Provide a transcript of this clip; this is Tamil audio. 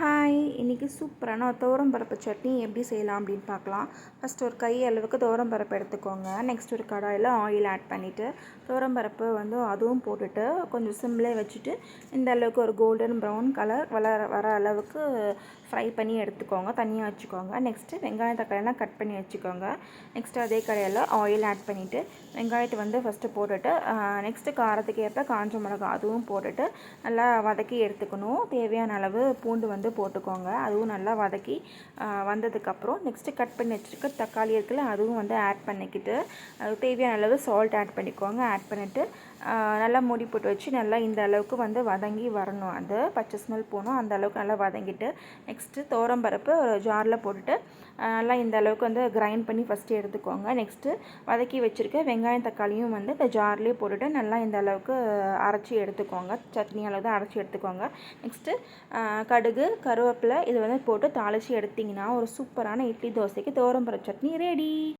ஹாய் இன்றைக்கி சூப்பரான ஒரு துவரம் பருப்பு சட்னி எப்படி செய்யலாம் அப்படின்னு பார்க்கலாம். ஃபஸ்ட் ஒரு கை அளவுக்கு துவரம் பருப்பு எடுத்துக்கோங்க. நெக்ஸ்ட் ஒரு கடாயில் ஆயில் ஆட் பண்ணிவிட்டு துவரம் பருப்பு வந்து அதுவும் போட்டுட்டு கொஞ்சம் சிம்லே வச்சுட்டு இந்த அளவுக்கு ஒரு கோல்டன் ப்ரௌன் கலர் வளர வர அளவுக்கு ஃப்ரை பண்ணி எடுத்துக்கோங்க. தனியாக வச்சுக்கோங்க. நெக்ஸ்ட்டு வெங்காயம் தக்காளியெல்லாம் கட் பண்ணி வச்சுக்கோங்க. நெக்ஸ்ட்டு அதே கடையில் ஆயில் ஆட் பண்ணிவிட்டு வெங்காயத்தை வந்து ஃபஸ்ட்டு போட்டுட்டு நெக்ஸ்ட்டு காரத்துக்கு ஏற்ப காஞ்ச மிளகா அதுவும் போட்டுட்டு நல்லா வதக்கி எடுத்துக்கணும். தேவையான அளவு பூண்டு வந்து வந்து போட்டுக்கோங்க. அதுவும் நல்லா வதக்கி வந்ததுக்கப்புறம் நெக்ஸ்ட்டு கட் பண்ணி வச்சுருக்க தக்காளி இருக்குல்ல அதுவும் வந்து ஆட் பண்ணிக்கிட்டு அதுக்கு தேவையான அளவு சால்ட் ஆட் பண்ணிக்கோங்க. ஆட் பண்ணிவிட்டு நல்லா மூடி போட்டு வச்சு நல்லா இந்த அளவுக்கு வந்து வதங்கி வரணும். அது பச்சை ஸ்மெல் போகணும். அந்த அளவுக்கு நல்லா வதங்கிட்டு நெக்ஸ்ட்டு தோரம்பருப்பு ஒரு ஜாரில் போட்டுட்டு நல்லா இந்த அளவுக்கு வந்து கிரைண்ட் பண்ணி ஃபஸ்ட்டு எடுத்துக்கோங்க. நெக்ஸ்ட்டு வதக்கி வச்சுருக்க வெங்காயம் தக்காளியும் வந்து இந்த ஜார்லேயே போட்டுட்டு நல்லா இந்த அளவுக்கு அரைச்சி எடுத்துக்கோங்க. சட்னி அளவு தான் அரைச்சி எடுத்துக்கோங்க. நெக்ஸ்ட்டு கடுகு கருவேப்பிலை இது வந்து போட்டு தாளித்து எடுத்திங்கன்னா ஒரு சூப்பரான இட்லி தோசைக்கு தோரம்பர சட்னி ரெடி